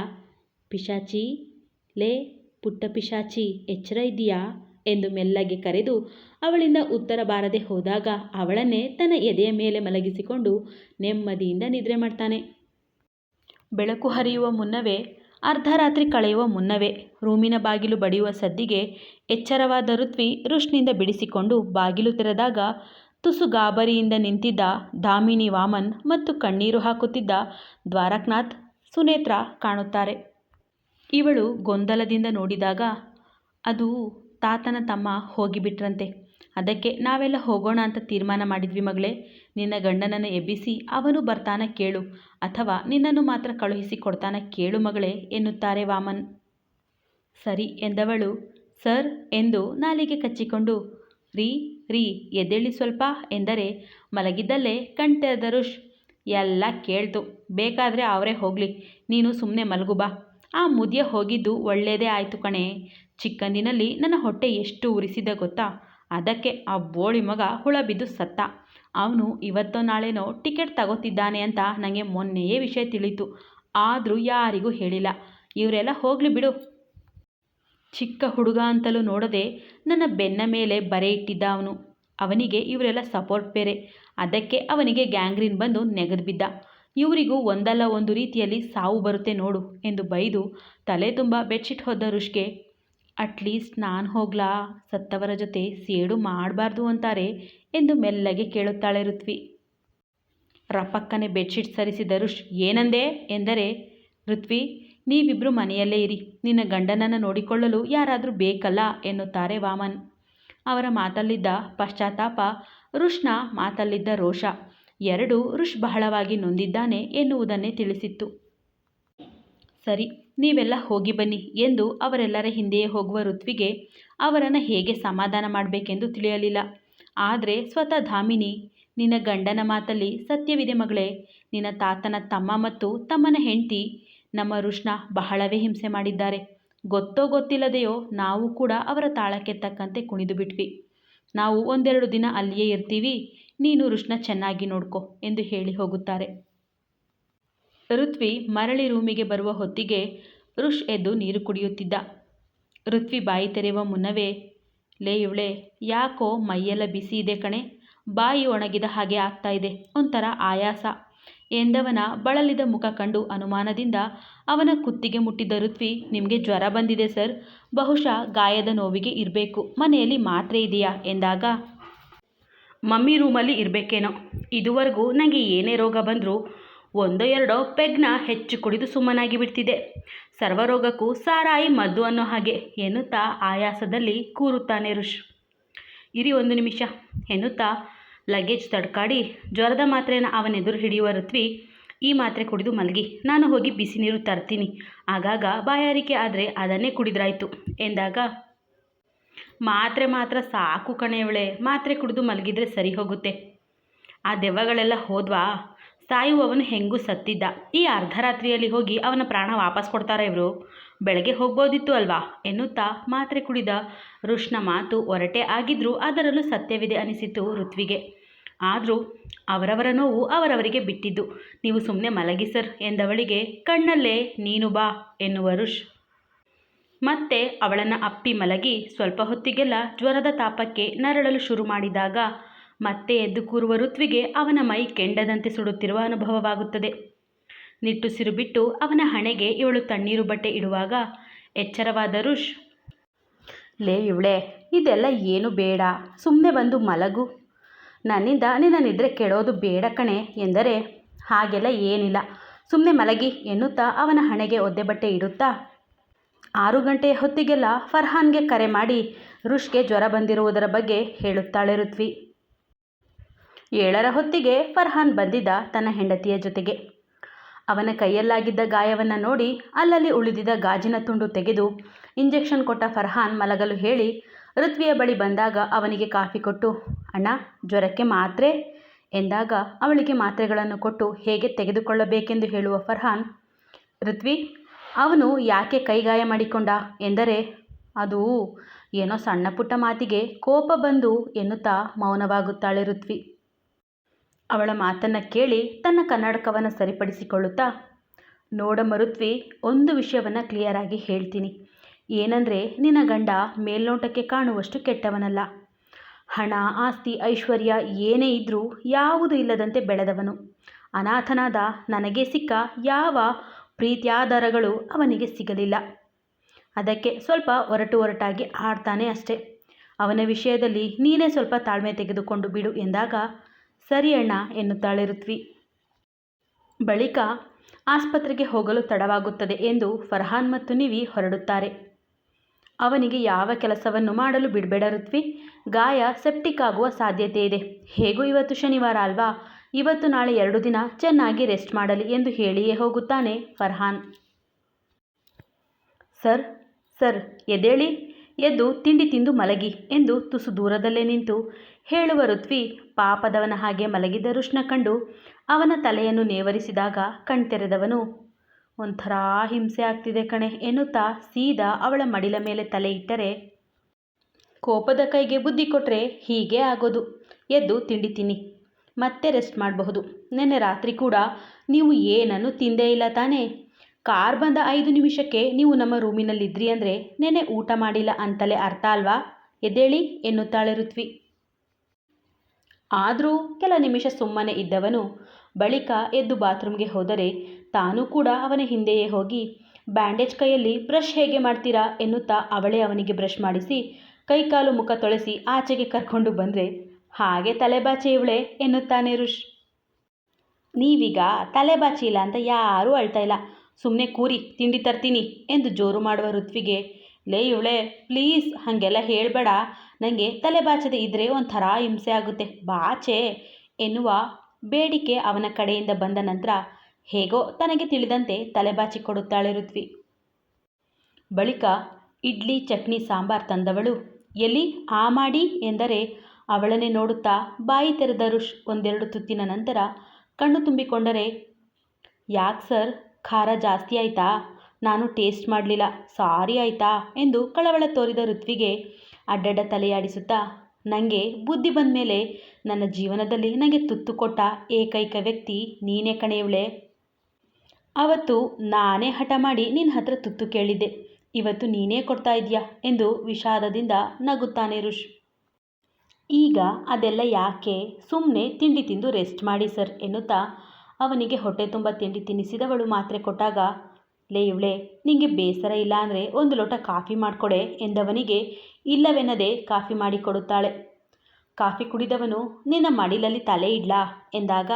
ಪಿಶಾಚಿ? ಲೇ, ಪುಟ್ಟ ಪಿಶಾಚಿ, ಎಚ್ಚರ ಇದೆಯಾ ಎಂದು ಮೆಲ್ಲಗೆ ಕರೆದು ಅವಳಿಂದ ಉತ್ತರ ಬಾರದೆ ಹೋದಾಗ ಅವಳನ್ನೇ ತನ್ನ ಎದೆಯ ಮೇಲೆ ಮಲಗಿಸಿಕೊಂಡು ನೆಮ್ಮದಿಯಿಂದ ನಿದ್ರೆ ಮಾಡ್ತಾನೆ. ಬೆಳಕು ಹರಿಯುವ ಮುನ್ನವೇ ಅರ್ಧರಾತ್ರಿ ಕಳೆಯುವ ಮುನ್ನವೇ, ರೂಮಿನ ಬಾಗಿಲು ಬಡಿಯುವ ಸದ್ದಿಗೆ ಎಚ್ಚರವಾದ ಋತ್ವಿ ಋಷ್ನಿಂದ ಬಿಡಿಸಿಕೊಂಡು ಬಾಗಿಲು ತೆರೆದಾಗ ತುಸು ಗಾಬರಿಯಿಂದ ನಿಂತಿದ್ದ ದಾಮಿನಿ ವಾಮನ್ ಮತ್ತು ಕಣ್ಣೀರು ಹಾಕುತ್ತಿದ್ದ ದ್ವಾರಕನಾಥ್, ಸುನೇತ್ರ ಕಾಣುತ್ತಾರೆ. ಇವಳು ಗೊಂದಲದಿಂದ ನೋಡಿದಾಗ ಅದು ತಾತನ ತಮ್ಮ ಹೋಗಿಬಿಟ್ರಂತೆ. ಅದಕ್ಕೆ ನಾವೆಲ್ಲ ಹೋಗೋಣ ಅಂತ ತೀರ್ಮಾನ ಮಾಡಿದ್ವಿ ಮಗಳೇ. ನಿನ್ನ ಗಂಡನನ್ನು ಎಬ್ಬಿಸಿ ಅವನು ಬರ್ತಾನ ಕೇಳು. ಅಥವಾ ನಿನ್ನನ್ನು ಮಾತ್ರ ಕಳುಹಿಸಿ ಕೊಡ್ತಾನ ಕೇಳು ಮಗಳೇ ಎನ್ನುತ್ತಾರೆ ವಾಮನ್. ಸರಿ ಎಂದವಳು, ಸರ್ ಎಂದು ನಾಲಿಗೆ ಕಚ್ಚಿಕೊಂಡು, ರೀ ರೀ, ಎದ್ದೇಳಿ ಸ್ವಲ್ಪ ಎಂದರೆ, ಮಲಗಿದ್ದಲ್ಲೇ ಕಣ್ತೆರೆದ ಎಲ್ಲ ಕೇಳ್ತು, ಬೇಕಾದರೆ ಅವರೇ ಹೋಗಲಿ, ನೀನು ಸುಮ್ಮನೆ ಮಲಗು ಬಾ. ಆ ಮುದಿಯ ಹೋಗಿದ್ದು ಒಳ್ಳೆಯದೇ ಆಯಿತು ಕಣೆ. ಚಿಕ್ಕಂದಿನಲ್ಲಿ ನನ್ನ ಹೊಟ್ಟೆ ಎಷ್ಟು ಉರಿಸಿದೆ ಗೊತ್ತಾ? ಅದಕ್ಕೆ ಆ ಬೋಳಿ ಮಗ ಹುಳ ಬಿದ್ದು ಸತ್ತ. ಅವನು ಇವತ್ತೋ ನಾಳೆನೋ ಟಿಕೆಟ್ ತಗೋತಿದ್ದಾನೆ ಅಂತ ನನಗೆ ಮೊನ್ನೆಯೇ ವಿಷಯ ತಿಳಿತು. ಆದರೂ ಯಾರಿಗೂ ಹೇಳಿಲ್ಲ. ಇವರೆಲ್ಲ ಹೋಗಲಿ ಬಿಡು. ಚಿಕ್ಕ ಹುಡುಗ ಅಂತಲೂ ನೋಡದೆ ನನ್ನ ಬೆನ್ನ ಮೇಲೆ ಬರೆ ಇಟ್ಟಿದ್ದ ಅವನು. ಅವನಿಗೆ ಇವರೆಲ್ಲ ಸಪೋರ್ಟ್ ಬೇರೆ. ಅದಕ್ಕೆ ಅವನಿಗೆ ಗ್ಯಾಂಗ್ರೀನ್ ಬಂದು ನೆಗೆದು ಬಿದ್ದ. ಇವರಿಗೂ ಒಂದಲ್ಲ ಒಂದು ರೀತಿಯಲ್ಲಿ ಸಾವು ಬರುತ್ತೆ ನೋಡು ಎಂದು ಬೈದು ತಲೆ ತುಂಬ ಬೆಡ್ಶೀಟ್ ಹೊದ್ದ ಋಷ್ಗೆ ಅಟ್ಲೀಸ್ಟ್ ನಾನು ಹೋಗ್ಲಾ, ಸತ್ತವರ ಜೊತೆ ಸೇಡು ಮಾಡಬಾರ್ದು ಅಂತಾರೆ ಎಂದು ಮೆಲ್ಲಗೆ ಕೇಳುತ್ತಾಳೆ ಋತ್ವಿ. ರಪಕ್ಕನೆ ಬೆಡ್ಶೀಟ್ ಸರಿಸಿದ ಋಷ್ ಏನಂದೆ? ಎಂದರೆ, ಋತ್ವಿ ನೀವಿಬ್ಬರು ಮನೆಯಲ್ಲೇ ಇರಿ, ನಿನ್ನ ಗಂಡನನ್ನು ನೋಡಿಕೊಳ್ಳಲು ಯಾರಾದರೂ ಬೇಕಲ್ಲ ಎನ್ನುತ್ತಾರೆ ವಾಮನ್. ಅವರ ಮಾತಲ್ಲಿದ್ದ ಪಶ್ಚಾತ್ತಾಪ ಋಷ್ನ ಮಾತಲ್ಲಿದ್ದ ರೋಷ. ಎರಡೂ ಋಷ್ ಬಹಳವಾಗಿ ನೊಂದಿದ್ದಾನೆ ಎನ್ನುವುದನ್ನೇ ತಿಳಿಸಿತ್ತು. ಸರಿ, ನೀವೆಲ್ಲ ಹೋಗಿ ಬನ್ನಿ ಎಂದು ಅವರೆಲ್ಲರ ಹಿಂದೆಯೇ ಹೋಗುವ ಋತ್ವಿಗೆ ಅವರನ್ನು ಹೇಗೆ ಸಮಾಧಾನ ಮಾಡಬೇಕೆಂದು ತಿಳಿಯಲಿಲ್ಲ. ಆದರೆ, ಸ್ವತಃ ಧಾಮಿನಿ, ನಿನ್ನ ಗಂಡನ ಮಾತಲ್ಲಿ ಸತ್ಯವಿದೆ ಮಗಳೇ. ನಿನ್ನ ತಾತನ ತಮ್ಮ ಮತ್ತು ತಮ್ಮನ ಹೆಂಡತಿ ನಮ್ಮ ಋಷ್ಣ ಬಹಳವೇ ಹಿಂಸೆ ಮಾಡಿದ್ದಾರೆ. ಗೊತ್ತೋ ಗೊತ್ತಿಲ್ಲದೆಯೋ ನಾವು ಕೂಡ ಅವರ ತಾಳಕ್ಕೆ ತಕ್ಕಂತೆ ಕುಣಿದು ಬಿಟ್ವಿ. ನಾವು ಒಂದೆರಡು ದಿನ ಅಲ್ಲಿಯೇ ಇರ್ತೀವಿ. ನೀನು ಋಷ್ನ ಚೆನ್ನಾಗಿ ನೋಡ್ಕೊ ಎಂದು ಹೇಳಿ ಹೋಗುತ್ತಾರೆ. ಋತ್ವಿ ಮರಳಿ ರೂಮಿಗೆ ಬರುವ ಹೊತ್ತಿಗೆ ಋಷ್ ಎದ್ದು ನೀರು ಕುಡಿಯುತ್ತಿದ್ದ. ಋತ್ವಿ ಬಾಯಿ ತೆರೆಯುವ ಮುನ್ನವೇ, ಲೇ ಇವಳೆ, ಯಾಕೋ ಮೈಯೆಲ್ಲ ಬಿಸಿ ಇದೆ ಕಣೆ, ಬಾಯಿ ಒಣಗಿದ ಹಾಗೆ ಆಗ್ತಾ ಇದೆ ಒಂಥರ ಆಯಾಸ. ಎಂದವನ ಬಳಲಿದ ಮುಖ ಕಂಡು ಅನುಮಾನದಿಂದ ಅವನ ಕುತ್ತಿಗೆ ಮುಟ್ಟಿದ ಋತ್ವಿ, ನಿಮಗೆ ಜ್ವರ ಬಂದಿದೆ ಸರ್, ಬಹುಶಃ ಗಾಯದ ನೋವಿಗೆ ಇರಬೇಕು, ಮನೆಯಲ್ಲಿ ಮಾತ್ರೆ ಇದೆಯಾ? ಎಂದಾಗ ಮಮ್ಮಿ ರೂಮಲ್ಲಿ ಇರಬೇಕೇನೋ. ಇದುವರೆಗೂ ನನಗೆ ಏನೇ ರೋಗ ಬಂದರೂ ಒಂದೋ ಎರಡೋ ಪೆಗ್ನ ಹೆಚ್ಚು ಕುಡಿದು ಸುಮ್ಮನಾಗಿ ಬಿಡ್ತಿದೆ ಸರ್ವರೋಗಕ್ಕೂ ಸಾರಾಯಿ ಮದ್ದು ಅನ್ನೋ ಹಾಗೆ ಎನ್ನುತ್ತಾ ಆಯಾಸದಲ್ಲಿ ಕೂರುತ್ತಾನೆ ಋಷ್. ಇರಿ ಒಂದು ನಿಮಿಷ, ಎನ್ನುತ್ತಾ ಲಗೇಜ್ ತಡ್ಕಾಡಿ ಜ್ವರದ ಮಾತ್ರೆನ ಅವನೆದುರು ಹಿಡಿಯುವ ಋತ್ವಿ, ಈ ಮಾತ್ರೆ ಕುಡಿದು ಮಲಗಿ, ನಾನು ಹೋಗಿ ಬಿಸಿ ನೀರು ತರ್ತೀನಿ. ಆಗಾಗ ಬಾಯಾರಿಕೆ ಆದರೆ ಅದನ್ನೇ ಕುಡಿದ್ರಾಯ್ತು, ಎಂದಾಗ ಮಾತ್ರೆ ಮಾತ್ರ ಸಾಕು ಕಣೆಯವಳೆ ಮಾತ್ರೆ ಕುಡಿದು ಮಲಗಿದ್ರೆ ಸರಿ ಹೋಗುತ್ತೆ. ಆ ದೆವ್ವಗಳೆಲ್ಲ ಹೋದ್ವಾ? ಸಾಯುವವನು ಹೆಂಗೂ ಸತ್ತಿದ್ದ. ಈ ಅರ್ಧರಾತ್ರಿಯಲ್ಲಿ ಹೋಗಿ ಅವನ ಪ್ರಾಣ ವಾಪಸ್ ಕೊಡ್ತಾರೆ ಇವರು? ಬೆಳಗ್ಗೆ ಹೋಗ್ಬೋದಿತ್ತು ಅಲ್ವಾ? ಎನ್ನುತ್ತಾ ಮಾತ್ರೆ ಕುಡಿದ. ಋಷ್ನ ಮಾತು ಒರಟೆ ಆಗಿದ್ರೂ ಅದರಲ್ಲೂ ಸತ್ಯವಿದೆ ಅನಿಸಿತು ಋತ್ವಿಗೆ. ಆದರೂ ಅವರವರ ನೋವು ಅವರವರಿಗೆ ಬಿಟ್ಟಿದ್ದು. ನೀವು ಸುಮ್ಮನೆ ಮಲಗಿ ಸರ್ ಎಂದವಳಿಗೆ, ಕಣ್ಣಲ್ಲೇ ನೀನು ಬಾ ಎನ್ನುವ ಋಷ್ ಮತ್ತೆ ಅವಳನ್ನು ಅಪ್ಪಿ ಮಲಗಿ ಸ್ವಲ್ಪ ಹೊತ್ತಿಗೆಲ್ಲ ಜ್ವರದ ತಾಪಕ್ಕೆ ನರಳಲು ಶುರು ಮಾಡಿದಾಗ ಮತ್ತೆ ಎದ್ದು ಕೂರುವ ಋತ್ವಿಗೆ ಅವನ ಮೈ ಕೆಂಡದಂತೆ ಸುಡುತ್ತಿರುವ ಅನುಭವವಾಗುತ್ತದೆ. ನಿಟ್ಟುಸಿರು ಬಿಟ್ಟು ಅವನ ಹಣೆಗೆ ಇವಳು ತಣ್ಣೀರು ಬಟ್ಟೆ ಇಡುವಾಗ, ಎಚ್ಚರವಾದ ಋಷ್, ಲೇ ಇವಳೆ, ಇದೆಲ್ಲ ಏನು ಬೇಡ ಸುಮ್ಮನೆ ಬಂದು ಮಲಗು. ನನ್ನಿಂದ ನಿನ್ನ ನಿದ್ರೆ ಕೆಡೋದು ಬೇಡ ಕಣೆ ಎಂದರೆ, ಹಾಗೆಲ್ಲ ಏನಿಲ್ಲ ಸುಮ್ಮನೆ ಮಲಗಿ ಎನ್ನುತ್ತಾ ಅವನ ಹಣೆಗೆ ಒದ್ದೆ ಬಟ್ಟೆ ಇಡುತ್ತಾ ಆರು ಗಂಟೆಯ ಹೊತ್ತಿಗೆಲ್ಲ ಫರ್ಹಾನ್ಗೆ ಕರೆ ಮಾಡಿ ರುಷ್ಗೆ ಜ್ವರ ಬಂದಿರುವುದರ ಬಗ್ಗೆ ಹೇಳುತ್ತಾಳೆ ಋತ್ವಿ. ಏಳರ ಹೊತ್ತಿಗೆ ಫರ್ಹಾನ್ ಬಂದಿದ್ದ ತನ್ನ ಹೆಂಡತಿಯ ಜೊತೆಗೆ. ಅವನ ಕೈಯಲ್ಲಾಗಿದ್ದ ಗಾಯವನ್ನು ನೋಡಿ ಅಲ್ಲಲ್ಲಿ ಉಳಿದಿದ್ದ ಗಾಜಿನ ತುಂಡು ತೆಗೆದು ಇಂಜೆಕ್ಷನ್ ಕೊಟ್ಟ ಫರ್ಹಾನ್ ಮಲಗಲು ಹೇಳಿ ಋತ್ವಿಯ ಬಳಿ ಬಂದಾಗ ಅವನಿಗೆ ಕಾಫಿ ಕೊಟ್ಟು, ಅಣ್ಣ, ಜ್ವರಕ್ಕೆ ಮಾತ್ರೆ? ಎಂದಾಗ ಅವಳಿಗೆ ಮಾತ್ರೆಗಳನ್ನು ಕೊಟ್ಟು ಹೇಗೆ ತೆಗೆದುಕೊಳ್ಳಬೇಕೆಂದು ಹೇಳುವ ಫರ್ಹಾನ್, ಋತ್ವಿ ಅವನು ಯಾಕೆ ಕೈಗಾಯ ಮಾಡಿಕೊಂಡ? ಎಂದರೆ, ಅದು ಏನೋ ಸಣ್ಣ ಪುಟ್ಟ ಮಾತಿಗೆ ಕೋಪ ಬಂದು ಎನ್ನುತ್ತಾ ಮೌನವಾಗುತ್ತಾಳೆ ಋತ್ವಿ. ಅವಳ ಮಾತನ್ನು ಕೇಳಿ ತನ್ನ ಕನ್ನಡಕವನ್ನು ಸರಿಪಡಿಸಿಕೊಳ್ಳುತ್ತಾ, ನೋಡಮ್ಮ ಋತ್ವಿ, ಒಂದು ವಿಷಯವನ್ನು ಕ್ಲಿಯರಾಗಿ ಹೇಳ್ತೀನಿ. ಏನಂದರೆ, ನಿನ್ನ ಗಂಡ ಮೇಲ್ನೋಟಕ್ಕೆ ಕಾಣುವಷ್ಟು ಕೆಟ್ಟವನಲ್ಲ. ಹಣ, ಆಸ್ತಿ, ಐಶ್ವರ್ಯ ಏನೇ ಇದ್ದರೂ ಯಾವುದು ಇಲ್ಲದಂತೆ ಬೆಳೆದವನು. ಅನಾಥನಾದ ನನಗೆ ಸಿಕ್ಕ ಯಾವ ಪ್ರೀತ್ಯಾಧಾರಗಳು ಅವನಿಗೆ ಸಿಗಲಿಲ್ಲ. ಅದಕ್ಕೆ ಸ್ವಲ್ಪ ಒರಟು ಒರಟಾಗಿ ಆಡ್ತಾನೆ ಅಷ್ಟೆ. ಅವನ ವಿಷಯದಲ್ಲಿ ನೀನೇ ಸ್ವಲ್ಪ ತಾಳ್ಮೆ ತೆಗೆದುಕೊಂಡು ಬಿಡು ಎಂದಾಗ, ಸರಿ ಅಣ್ಣ ಎನ್ನುತ್ತಾಳೆ ಋತ್ವಿ ಬಳಿಕ ಆಸ್ಪತ್ರೆಗೆ ಹೋಗಲು ತಡವಾಗುತ್ತದೆ ಎಂದು ಫರ್ಹಾನ್ ಮತ್ತು ನಿವಿ ಹೊರಡುತ್ತಾರೆ. ಅವನಿಗೆ ಯಾವ ಕೆಲಸವನ್ನು ಮಾಡಲು ಬಿಡಬೇಡ ಋತ್ವಿ, ಗಾಯ ಸೆಪ್ಟಿಕ್ ಆಗುವ ಸಾಧ್ಯತೆ ಇದೆ ಹೇಗೂ ಇವತ್ತು ಶನಿವಾರ ಅಲ್ವಾ? ಇವತ್ತು ನಾಳೆ ಎರಡು ದಿನ ಚೆನ್ನಾಗಿ ರೆಸ್ಟ್ ಮಾಡಲಿ ಎಂದು ಹೇಳಿಯೇ ಹೋಗುತ್ತಾನೆ ಫರ್ಹಾನ್. ಸರ್ ಸರ್, ಎದ್ದೇಳಿ, ಎದ್ದು ತಿಂಡಿ ತಿಂದು ಮಲಗಿ ಎಂದು ತುಸು ದೂರದಲ್ಲೇ ನಿಂತು ಹೇಳುವ ಋತ್ವಿ ಪಾಪದವನ ಹಾಗೆ ಮಲಗಿದ್ದ ರುಷ್ಣ ಕಂಡು ಅವನ ತಲೆಯನ್ನು ನೇವರಿಸಿದಾಗ ಕಣ್ತೆರೆದವನು, ಒಂಥರ ಹಿಂಸೆ ಆಗ್ತಿದೆ ಕಣೆ ಎನ್ನುತ್ತಾ ಸೀದಾ ಅವಳ ಮಡಿಲ ಮೇಲೆ ತಲೆ ಇಟ್ಟರೆ, ಕೋಪದ ಕೈಗೆ ಬುದ್ಧಿ ಕೊಟ್ಟರೆ ಹೀಗೆ ಆಗೋದು. ಎದ್ದು ತಿಂಡಿ ತಿನ್ನಿ. ಮತ್ತೆ ರೆಸ್ಟ್ ಮಾಡಬಹುದು. ನಿನ್ನೆ ರಾತ್ರಿ ಕೂಡ ನೀವು ಏನನ್ನು ತಿಂದೇ ಇಲ್ಲ ತಾನೇ. ಕಾರ್ ಬಂದ ಐದು ನಿಮಿಷಕ್ಕೆ ನೀವು ನಮ್ಮ ರೂಮಿನಲ್ಲಿದ್ರಿ ಅಂದರೆ ನೆನೆ ಊಟ ಮಾಡಿಲ್ಲ ಅಂತಲೇ ಅರ್ಥ ಅಲ್ವಾ? ಎದ್ದೇಳಿ ಎನ್ನುತ್ತಾಳೆ ಋತ್ವಿ. ಆದರೂ ಕೆಲ ನಿಮಿಷ ಸುಮ್ಮನೆ ಇದ್ದವನು ಬಳಿಕ ಎದ್ದು ಬಾತ್ರೂಮ್ಗೆ ಹೋದರೆ ತಾನೂ ಕೂಡ ಅವನ ಹಿಂದೆಯೇ ಹೋಗಿ, ಬ್ಯಾಂಡೇಜ್ ಕೈಯಲ್ಲಿ ಬ್ರಷ್ ಹೇಗೆ ಮಾಡ್ತೀರಾ ಎನ್ನುತ್ತಾ ಅವಳೇ ಅವನಿಗೆ ಬ್ರಷ್ ಮಾಡಿಸಿ, ಕೈಕಾಲು ಮುಖ ತೊಳೆಸಿ ಆಚೆಗೆ ಕರ್ಕೊಂಡು ಬಂದರೆ ಹಾಗೆ ತಲೆಬಾಚಿ ಇವಳೆ ಎನ್ನುತ್ತಾನೆ ಋಷ್. ನೀವೀಗ ತಲೆಬಾಚಿ ಇಲ್ಲ ಅಂತ ಯಾರೂ ಅಳ್ತಾ ಇಲ್ಲ. ಸುಮ್ಮನೆ ಕೂರಿ, ತಿಂಡಿ ತರ್ತೀನಿ ಎಂದು ಜೋರು ಮಾಡುವ ಋತ್ವಿಗೆ, ಲೇ ಇವಳೆ, ಪ್ಲೀಸ್ ಹಾಗೆಲ್ಲ ಹೇಳಬೇಡ. ನನಗೆ ತಲೆ ಬಾಚದೆ ಇದ್ದರೆ ಒಂಥರ ಹಿಂಸೆ ಆಗುತ್ತೆ. ಬಾಚೆ ಎನ್ನುವ ಬೇಡಿಕೆ ಅವನ ಕಡೆಯಿಂದ ಬಂದ ನಂತರ ಹೇಗೋ ತನಗೆ ತಿಳಿದಂತೆ ತಲೆ ಬಾಚಿ ಕೊಡುತ್ತಾಳೆ ಋತ್ವಿ. ಬಳಿಕ ಇಡ್ಲಿ, ಚಟ್ನಿ, ಸಾಂಬಾರ್ ತಂದವಳು, ಎಲ್ಲಿ ಆ ಮಾಡಿ ಎಂದರೆ ಅವಳನ್ನೇ ನೋಡುತ್ತಾ ಬಾಯಿ ತೆರೆದ ರುಷ್ ಒಂದೆರಡು ತುತ್ತಿನ ನಂತರ ಕಣ್ಣು ತುಂಬಿಕೊಂಡರೆ, ಯಾಕೆ ಸರ್? ಖಾರ ಜಾಸ್ತಿ ಆಯಿತಾ? ನಾನು ಟೇಸ್ಟ್ ಮಾಡಲಿಲ್ಲ, ಸಾರಿ ಆಯಿತಾ? ಎಂದು ಕಳವಳ ತೋರಿದ ಋತ್ವಿಗೆ ಅಡ್ಡಡ್ಡ ತಲೆಯಾಡಿಸುತ್ತಾ ನನಗೆ ಬುದ್ಧಿ ಬಂದ ಮೇಲೆ ನನ್ನ ಜೀವನದಲ್ಲಿ ನನಗೆ ತುತ್ತು ಕೊಟ್ಟ ಏಕೈಕ ವ್ಯಕ್ತಿ ನೀನೇ ಕಣೆಯವಳೆ ಅವತ್ತು ನಾನೇ ಹಠ ಮಾಡಿ ನಿನ್ನ ಹತ್ರ ತುತ್ತು ಕೇಳಿದ್ದೆ. ಇವತ್ತು ನೀನೇ ಕೊಡ್ತಾ ಇದೆಯಾ ಎಂದು ವಿಷಾದದಿಂದ ನಗುತ್ತಾನೆ ಋಷ್ ಈಗ ಅದೆಲ್ಲ ಯಾಕೆ? ಸುಮ್ಮನೆ ತಿಂಡಿ ತಿಂದು ರೆಸ್ಟ್ ಮಾಡಿ ಸರ್ ಎನ್ನುತ್ತಾ? ಅವನಿಗೆ ಹೊಟ್ಟೆ ತುಂಬ ತಿಂಡಿ ತಿನ್ನಿಸಿದವಳು ಮಾತ್ರೆ ಕೊಟ್ಟಾಗ, ಲೇ ಇವಳೆ, ನಿಂಗೆ ಬೇಸರ ಇಲ್ಲ ಅಂದರೆ ಒಂದು ಲೋಟ ಕಾಫಿ ಮಾಡಿಕೊಡೆ ಎಂದವನಿಗೆ, ಇಲ್ಲವೆನ್ನದೆ ಕಾಫಿ ಮಾಡಿಕೊಡುತ್ತಾಳೆ ಕಾಫಿ ಕುಡಿದವನು, ನಿನ್ನ ಮಡಿಲಲ್ಲಿ ತಲೆ ಇಡ್ಲಾ ಎಂದಾಗ,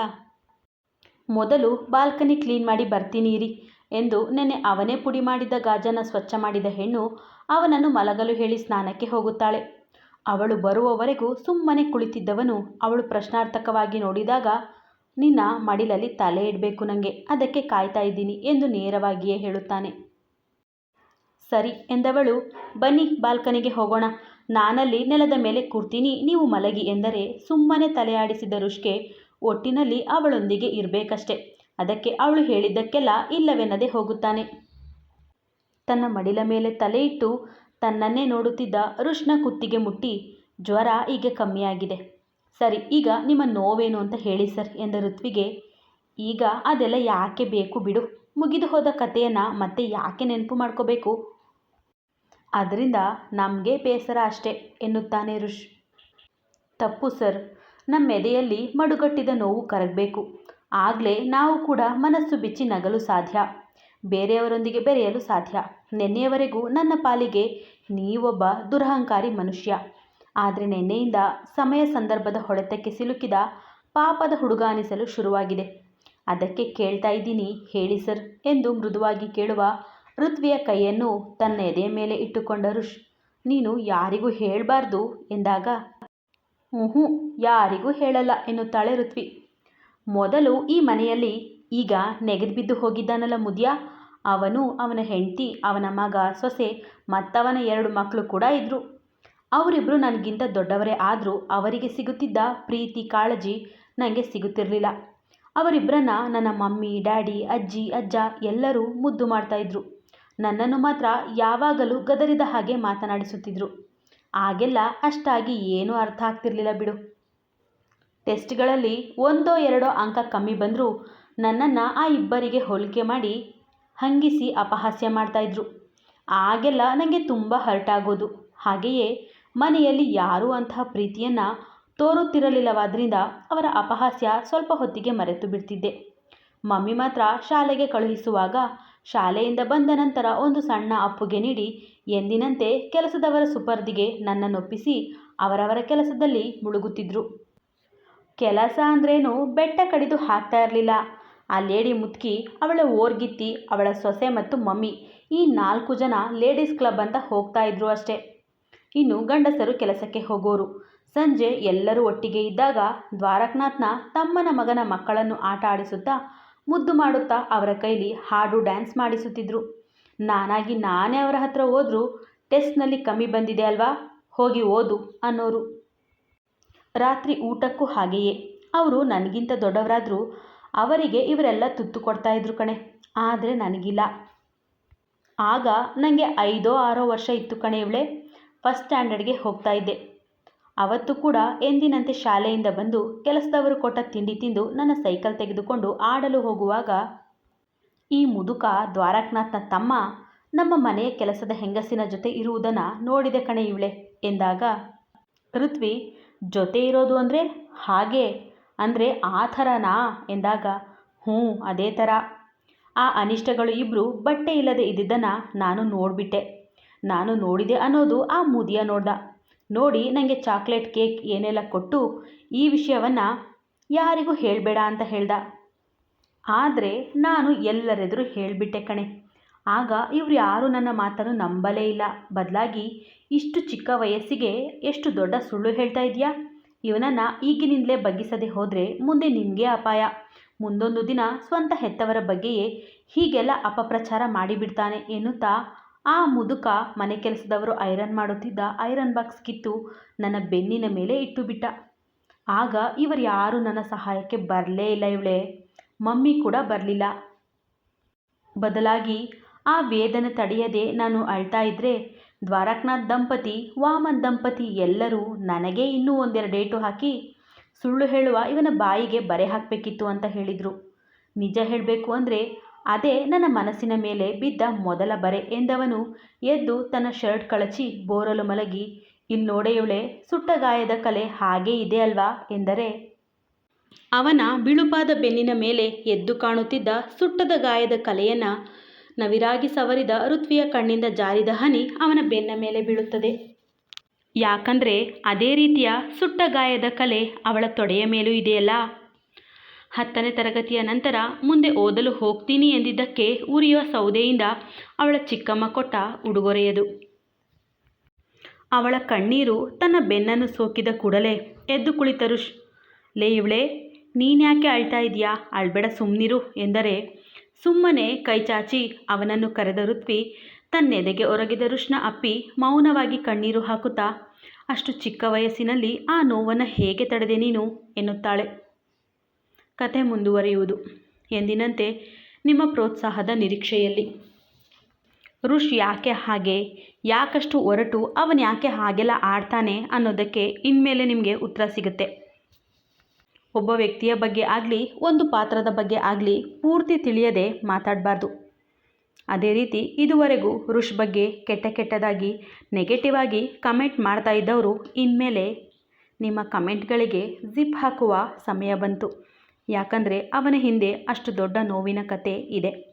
ಮೊದಲು ಬಾಲ್ಕನಿ ಕ್ಲೀನ್ ಮಾಡಿ ಬರ್ತೀನಿ ಇರಿ ಎಂದು ನೆನೆ ಅವನೇ ಪುಡಿ ಮಾಡಿದ ಗಾಜನ ಸ್ವಚ್ಛ ಮಾಡಿದ ಹೆಣ್ಣು ಅವನನ್ನು ಮಲಗಲು ಹೇಳಿ ಸ್ನಾನಕ್ಕೆ ಹೋಗುತ್ತಾಳೆ. ಅವಳು ಬರುವವರೆಗೂ ಸುಮ್ಮನೆ ಕುಳಿತಿದ್ದವನು ಅವಳು ಪ್ರಶ್ನಾರ್ಥಕವಾಗಿ ನೋಡಿದಾಗ, ನಿನ್ನ ಮಡಿಲಲ್ಲಿ ತಲೆ ಇಡಬೇಕು ನನಗೆ ಅದಕ್ಕೆ ಕಾಯ್ತಾ ಇದ್ದೀನಿ ಎಂದು ನೇರವಾಗಿಯೇ ಹೇಳುತ್ತಾನೆ. ಸರಿ ಎಂದವಳು, ಬನ್ನಿ ಬಾಲ್ಕನಿಗೆ ಹೋಗೋಣ, ನಾನಲ್ಲಿ ನೆಲದ ಮೇಲೆ ಕೂರ್ತೀನಿ, ನೀವು ಮಲಗಿ ಎಂದರೆ ಸುಮ್ಮನೆ ತಲೆ ಆಡಿಸಿದ ರುಷ್ಗೆ ಒಟ್ಟಿನಲ್ಲಿ ಅವಳೊಂದಿಗೆ ಇರಬೇಕಷ್ಟೆ. ಅದಕ್ಕೆ ಅವಳು ಹೇಳಿದ್ದಕ್ಕೆಲ್ಲ ಇಲ್ಲವೆನ್ನದೆ ಹೋಗುತ್ತಾನೆ. ತನ್ನ ಮಡಿಲ ಮೇಲೆ ತಲೆ ಇಟ್ಟು ತನ್ನನ್ನೇ ನೋಡುತ್ತಿದ್ದ ಅರುಷ್ನ ಕುತ್ತಿಗೆ ಮುಟ್ಟಿ, ಜ್ವರ ಈಗ ಕಮ್ಮಿಯಾಗಿದೆ. ಸರಿ, ಈಗ ನಿಮ್ಮ ನೋವೇನು ಅಂತ ಹೇಳಿ ಸರ್ ಎಂದ ಋತ್ವಿಗೆ. ಈಗ ಅದೆಲ್ಲ ಯಾಕೆ ಬೇಕು ಬಿಡು. ಮುಗಿದು ಹೋದ ಕಥೆಯನ್ನು ಮತ್ತೆ ಯಾಕೆ ನೆನಪು ಮಾಡ್ಕೋಬೇಕು? ಅದರಿಂದ ನಮಗೆ ಬೇಸರ ಅಷ್ಟೇ ಎನ್ನುತ್ತಾನೆ ಋಷ್. ತಪ್ಪು ಸರ್. ನಮ್ಮ ಎದೆಯಲ್ಲಿ ಮಡುಗಟ್ಟಿದ ನೋವು ಕರಗಬೇಕು. ಆಗಲೇ ನಾವು ಕೂಡ ಮನಸ್ಸು ಬಿಚ್ಚಿ ನಗಲು ಸಾಧ್ಯ. ಬೇರೆಯವರೊಂದಿಗೆ ಬೆರೆಯಲು ಸಾಧ್ಯ. ನಿನ್ನೆಯವರೆಗೂ ನನ್ನ ಪಾಲಿಗೆ ನೀವೊಬ್ಬ ದುರಹಂಕಾರಿ ಮನುಷ್ಯ. ಆದರೆ ನಿನ್ನೆಯಿಂದ ಸಮಯ ಸಂದರ್ಭದ ಹೊಡೆತಕ್ಕೆ ಸಿಲುಕಿದ ಪಾಪದ ಹುಡುಗ ಅನಿಸಲು ಶುರುವಾಗಿದೆ. ಅದಕ್ಕೆ ಕೇಳ್ತಾ ಇದ್ದೀನಿ, ಹೇಳಿ ಸರ್ ಎಂದು ಮೃದುವಾಗಿ ಕೇಳುವ ಋತ್ವಿಯ ಕೈಯನ್ನು ತನ್ನ ಎದೆಯ ಮೇಲೆ ಇಟ್ಟುಕೊಂಡ ಋಷ್. ನೀನು ಯಾರಿಗೂ ಹೇಳಬಾರ್ದು ಎಂದಾಗ ಹ್ಞೂ ಯಾರಿಗೂ ಹೇಳಲ್ಲ ಎನ್ನುತ್ತಾಳೆ ಋತ್ವಿ. ಮೊದಲು ಈ ಮನೆಯಲ್ಲಿ ಈಗ ನೆಗೆದು ಬಿದ್ದು ಹೋಗಿದ್ದಾನಲ್ಲ ಮುದಿಯ? ಅವನು ಅವನ ಹೆಂಡತಿ, ಅವನ ಮಗ, ಸೊಸೆ, ಮತ್ತವನ ಎರಡು ಮಕ್ಕಳು ಕೂಡ ಇದ್ದರು ಅವರಿಬ್ಬರು ನನಗಿಂತ ದೊಡ್ಡವರೇ ಆದರೂ ಅವರಿಗೆ ಸಿಗುತ್ತಿದ್ದ ಪ್ರೀತಿ, ಕಾಳಜಿ ನನಗೆ ಸಿಗುತ್ತಿರಲಿಲ್ಲ. ಅವರಿಬ್ಬರನ್ನ ನನ್ನ ಮಮ್ಮಿ, ಡ್ಯಾಡಿ, ಅಜ್ಜಿ, ಅಜ್ಜ ಎಲ್ಲರೂ ಮುದ್ದು ಮಾಡ್ತಾಯಿದ್ರು ನನ್ನನ್ನು ಮಾತ್ರ ಯಾವಾಗಲೂ ಗದರಿದ ಹಾಗೆ ಮಾತನಾಡಿಸುತ್ತಿದ್ದರು ಆಗೆಲ್ಲ ಅಷ್ಟಾಗಿ ಏನೂ ಅರ್ಥ ಆಗ್ತಿರ್ಲಿಲ್ಲ ಬಿಡು. ಟೆಸ್ಟ್ಗಳಲ್ಲಿ ಒಂದೋ ಎರಡೋ ಅಂಕ ಕಮ್ಮಿ ಬಂದರೂ ನನ್ನನ್ನು ಆ ಇಬ್ಬರಿಗೆ ಹೋಲಿಕೆ ಮಾಡಿ ಹಂಗಿಸಿ ಅಪಹಾಸ್ಯ ಮಾಡ್ತಾಯಿದ್ರು ಆಗೆಲ್ಲ ನನಗೆ ತುಂಬ ಹರ್ಟ್ ಆಗೋದು. ಹಾಗೆಯೇ ಮನೆಯಲ್ಲಿ ಯಾರೂ ಅಂತಹ ಪ್ರೀತಿಯನ್ನು ತೋರುತ್ತಿರಲಿಲ್ಲವಾದ್ದರಿಂದ ಅವರ ಅಪಹಾಸ್ಯ ಸ್ವಲ್ಪ ಹೊತ್ತಿಗೆ ಮರೆತು ಬಿಡ್ತಿದ್ದೆ. ಮಮ್ಮಿ ಮಾತ್ರ ಶಾಲೆಗೆ ಕಳುಹಿಸುವಾಗ ಶಾಲೆಯಿಂದ ಬಂದ ನಂತರ ಒಂದು ಸಣ್ಣ ಅಪ್ಪುಗೆ ನೀಡಿ ಎಂದಿನಂತೆ ಕೆಲಸದವರ ಸುಪರ್ದಿಗೆ ನನ್ನನ್ನೊಪ್ಪಿಸಿ ಅವರವರ ಕೆಲಸದಲ್ಲಿ ಮುಳುಗುತ್ತಿದ್ರು. ಕೆಲಸ ಅಂದ್ರೇನು ಬೆಟ್ಟ ಕಡಿದು ಹಾಕ್ತಾ ಇರಲಿಲ್ಲ. ಆ ಲೇಡಿ ಮುತ್ಕಿ ಅವಳ ಓರ್ಗಿತ್ತಿ, ಅವಳ ಸೊಸೆ ಮತ್ತು ಮಮ್ಮಿ. ಈ ನಾಲ್ಕು ಜನ ಲೇಡೀಸ್ ಕ್ಲಬ್ ಅಂತ ಹೋಗ್ತಾ ಇದ್ರು ಅಷ್ಟೇ. ಇನ್ನು ಗಂಡಸರು ಕೆಲಸಕ್ಕೆ ಹೋಗೋರು. ಸಂಜೆ ಎಲ್ಲರೂ ಒಟ್ಟಿಗೆ ಇದ್ದಾಗ ದ್ವಾರಕನಾಥ್ನ ತಮ್ಮನ ಮಗನ ಮಕ್ಕಳನ್ನು ಆಟ ಆಡಿಸುತ್ತಾ, ಮುದ್ದು ಮಾಡುತ್ತಾ ಅವರ ಕೈಲಿ ಹಾಡು ಡ್ಯಾನ್ಸ್ ಮಾಡಿಸುತ್ತಿದ್ರು. ನಾನಾಗಿ ನಾನೇ ಅವರ ಹತ್ರ ಹೋದರೂ ಟೆಸ್ಟ್ನಲ್ಲಿ ಕಮ್ಮಿ ಬಂದಿದೆ ಅಲ್ವಾ? ಹೋಗಿ ಓದು ಅನ್ನೋರು. ರಾತ್ರಿ ಊಟಕ್ಕೂ ಹಾಗೆಯೇ. ಅವರು ನನಗಿಂತ ದೊಡ್ಡವರಾದರೂ ಅವರಿಗೆ ಇವರೆಲ್ಲ ತುತ್ತು ಕೊಡ್ತಾ ಇದ್ರು ಕಣೆ. ಆದರೆ ನನಗಿಲ್ಲ. ಆಗ ನನಗೆ ಐದೋ ಆರೋ ವರ್ಷ ಇತ್ತು ಕಣೆ ಇವಳೆ. ಫಸ್ಟ್ ಸ್ಟ್ಯಾಂಡರ್ಡ್ಗೆ ಹೋಗ್ತಾ ಇದ್ದೆ. ಅವತ್ತು ಕೂಡ ಎಂದಿನಂತೆ ಶಾಲೆಯಿಂದ ಬಂದು ಕೆಲಸದವರು ಕೊಟ್ಟ ತಿಂಡಿ ತಿಂದು ನನ್ನ ಸೈಕಲ್ ತೆಗೆದುಕೊಂಡು ಆಡಲು ಹೋಗುವಾಗ ಈ ಮುದುಕ ದ್ವಾರಕನಾಥ್ನ ತಮ್ಮ ನಮ್ಮ ಮನೆಯ ಕೆಲಸದ ಹೆಂಗಸಿನ ಜೊತೆ ಇರುವುದನ್ನು ನೋಡಿದೆ ಕಣೆ ಇವಳೆ. ಎಂದಾಗ, ಋತ್ವಿ, ಜೊತೆ ಇರೋದು ಅಂದರೆ ಹಾಗೆ ಅಂದರೆ ಆ ಥರನಾ? ಎಂದಾಗ, ಹ್ಞೂ, ಅದೇ ಥರ. ಆ ಅನಿಷ್ಟಗಳು ಇಬ್ಬರು ಬಟ್ಟೆ ಇಲ್ಲದೆ ಇದ್ದಿದ್ದನ್ನು ನಾನು ನೋಡಿಬಿಟ್ಟೆ. ನಾನು ನೋಡಿದೆ ಅನ್ನೋದು ಆ ಮುದಿಯ ನೋಡ್ದ. ನೋಡಿ ನನಗೆ ಚಾಕ್ಲೇಟ್ ಕೇಕ್ ಏನೆಲ್ಲ ಕೊಟ್ಟು ಈ ವಿಷಯವನ್ನು ಯಾರಿಗೂ ಹೇಳಬೇಡ ಅಂತ ಹೇಳ್ದ. ಆದರೆ ನಾನು ಎಲ್ಲರೆದುರು ಹೇಳಿಬಿಟ್ಟೆ ಕಣೆ. ಆಗ ಇವ್ರು ಯಾರೂ ನನ್ನ ಮಾತನ್ನು ನಂಬಲೇ ಇಲ್ಲ. ಬದಲಾಗಿ ಇಷ್ಟು ಚಿಕ್ಕ ವಯಸ್ಸಿಗೆ ಎಷ್ಟು ದೊಡ್ಡ ಸುಳ್ಳು ಹೇಳ್ತಾ ಇದೆಯಾ? ಇವನನ್ನು ಈಗಿನಿಂದಲೇ ಬಗ್ಗಿಸದೆ ಹೋದರೆ ಮುಂದೆ ನಿಮಗೆ ಅಪಾಯ. ಮುಂದೊಂದು ದಿನ ಸ್ವಂತ ಹೆತ್ತವರ ಬಗ್ಗೆಯೇ ಹೀಗೆಲ್ಲ ಅಪಪ್ರಚಾರ ಮಾಡಿಬಿಡ್ತಾನೆ ಎನ್ನುತ್ತಾ ಆ ಮುದುಕ ಮನೆ ಕೆಲಸದವರು ಐರನ್ ಮಾಡುತ್ತಿದ್ದ ಐರನ್ ಬಾಕ್ಸ್ ಕಿತ್ತು ನನ್ನ ಬೆನ್ನಿನ ಮೇಲೆ ಇಟ್ಟು ಬಿಟ್ಟ ಆಗ ಇವರು ಯಾರೂ ನನ್ನ ಸಹಾಯಕ್ಕೆ ಬರಲೇ ಇಲ್ಲ ಇವಳೆ. ಮಮ್ಮಿ ಕೂಡ ಬರಲಿಲ್ಲ. ಬದಲಾಗಿ ಆ ವೇದನೆ ತಡೆಯದೆ ನಾನು ಅಳ್ತಾ ಇದ್ದರೆ ದ್ವಾರಕನಾಥ್ ದಂಪತಿ, ವಾಮನ್ ದಂಪತಿ ಎಲ್ಲರೂ ನನಗೆ ಇನ್ನೂ ಒಂದೆರಡು ಡೇಟು ಹಾಕಿ ಸುಳ್ಳು ಹೇಳುವ ಇವನ ಬಾಯಿಗೆ ಬರೆ ಹಾಕಬೇಕಿತ್ತು ಅಂತ ಹೇಳಿದರು. ನಿಜ ಹೇಳಬೇಕು ಅಂದರೆ ಅದೇ ನನ್ನ ಮನಸ್ಸಿನ ಮೇಲೆ ಬಿದ್ದ ಮೊದಲ ಬರೆ ಎಂದವನು ಎದ್ದು ತನ್ನ ಶರ್ಟ್ ಕಳಚಿ ಬೋರಲು ಮಲಗಿ ಇಲ್ಲಿ ನೋಡೆಯವಳೆ ಸುಟ್ಟ ಗಾಯದ ಕಲೆ ಹಾಗೇ ಇದೆ ಅಲ್ವಾ? ಎಂದರೆ, ಅವನ ಬಿಳುಪಾದ ಬೆನ್ನಿನ ಮೇಲೆ ಎದ್ದು ಕಾಣುತ್ತಿದ್ದ ಸುಟ್ಟದ ಗಾಯದ ಕಲೆಯನ್ನು ನವಿರಾಗಿ ಸವರಿದ ಋತ್ವಿಯ ಕಣ್ಣಿಂದ ಜಾರಿದ ಹನಿ ಅವನ ಬೆನ್ನ ಮೇಲೆ ಬೀಳುತ್ತದೆ. ಯಾಕಂದರೆ ಅದೇ ರೀತಿಯ ಸುಟ್ಟ ಗಾಯದ ಕಲೆ ಅವಳ ತೊಡೆಯ ಮೇಲೂ ಇದೆಯಲ್ಲ. ಹತ್ತನೇ ತರಗತಿಯ ನಂತರ ಮುಂದೆ ಓದಲು ಹೋಗ್ತೀನಿ ಎಂದಿದ್ದಕ್ಕೆ ಉರಿಯುವ ಸೌದೆಯಿಂದ ಅವಳ ಚಿಕ್ಕಮ್ಮ ಕೊಟ್ಟ ಉಡುಗೊರೆಯದು. ಅವಳ ಕಣ್ಣೀರು ತನ್ನ ಬೆನ್ನನ್ನು ಸೋಕಿದ ಕೂಡಲೇ ಎದ್ದು ಕುಳಿತರು. ಲೇ ಇವಳೆ, ನೀನ್ಯಾಕೆ ಅಳ್ತಾ ಇದೆಯಾ? ಅಳ್ಬೇಡ ಸುಮ್ಮನಿರು ಎಂದರೆ ಸುಮ್ಮನೆ ಕೈಚಾಚಿ ಅವನನ್ನು ಕರೆದ ಋತ್ವಿ ತನ್ನೆದೆಗೆ ಒರಗಿದ ರುಷ್ಣ ಅಪ್ಪಿ ಮೌನವಾಗಿ ಕಣ್ಣೀರು ಹಾಕುತ್ತಾ, ಅಷ್ಟು ಚಿಕ್ಕ ವಯಸ್ಸಿನಲ್ಲಿ ಆ ನೋವನ್ನು ಹೇಗೆ ತಡೆದೆ ನೀನು? ಎನ್ನುತ್ತಾಳೆ. ಕತೆ ಮುಂದುವರಿಯುವುದು. ಎಂದಿನಂತೆ ನಿಮ್ಮ ಪ್ರೋತ್ಸಾಹದ ನಿರೀಕ್ಷೆಯಲ್ಲಿ. ಋಷ್ ಯಾಕೆ ಹಾಗೆ, ಯಾಕಷ್ಟು ಒರಟು ಅವನು ಯಾಕೆ ಹಾಗೆಲ್ಲ ಆಡ್ತಾನೆ ಅನ್ನೋದಕ್ಕೆ ಇನ್ಮೇಲೆ ನಿಮಗೆ ಉತ್ತರ ಸಿಗುತ್ತೆ. ಒಬ್ಬ ವ್ಯಕ್ತಿಯ ಬಗ್ಗೆ ಆಗಲಿ, ಒಂದು ಪಾತ್ರದ ಬಗ್ಗೆ ಆಗಲಿ ಪೂರ್ತಿ ತಿಳಿಯದೆ ಮಾತಾಡಬಾರ್ದು. ಅದೇ ರೀತಿ ಇದುವರೆಗೂ ಋಷ್ ಬಗ್ಗೆ ಕೆಟ್ಟ ಕೆಟ್ಟದಾಗಿ ನೆಗೆಟಿವ್ ಆಗಿ ಕಮೆಂಟ್ ಮಾಡ್ತಾ ಇದ್ದವರು ಇನ್ಮೇಲೆ ನಿಮ್ಮ ಕಮೆಂಟ್ಗಳಿಗೆ ಜಿಪ್ ಹಾಕುವ ಸಮಯ ಬಂತು. ಯಾಕಂದರೆ ಅವನ ಹಿಂದೆ ಅಷ್ಟು ದೊಡ್ಡ ನೋವಿನ ಕತೆ ಇದೆ.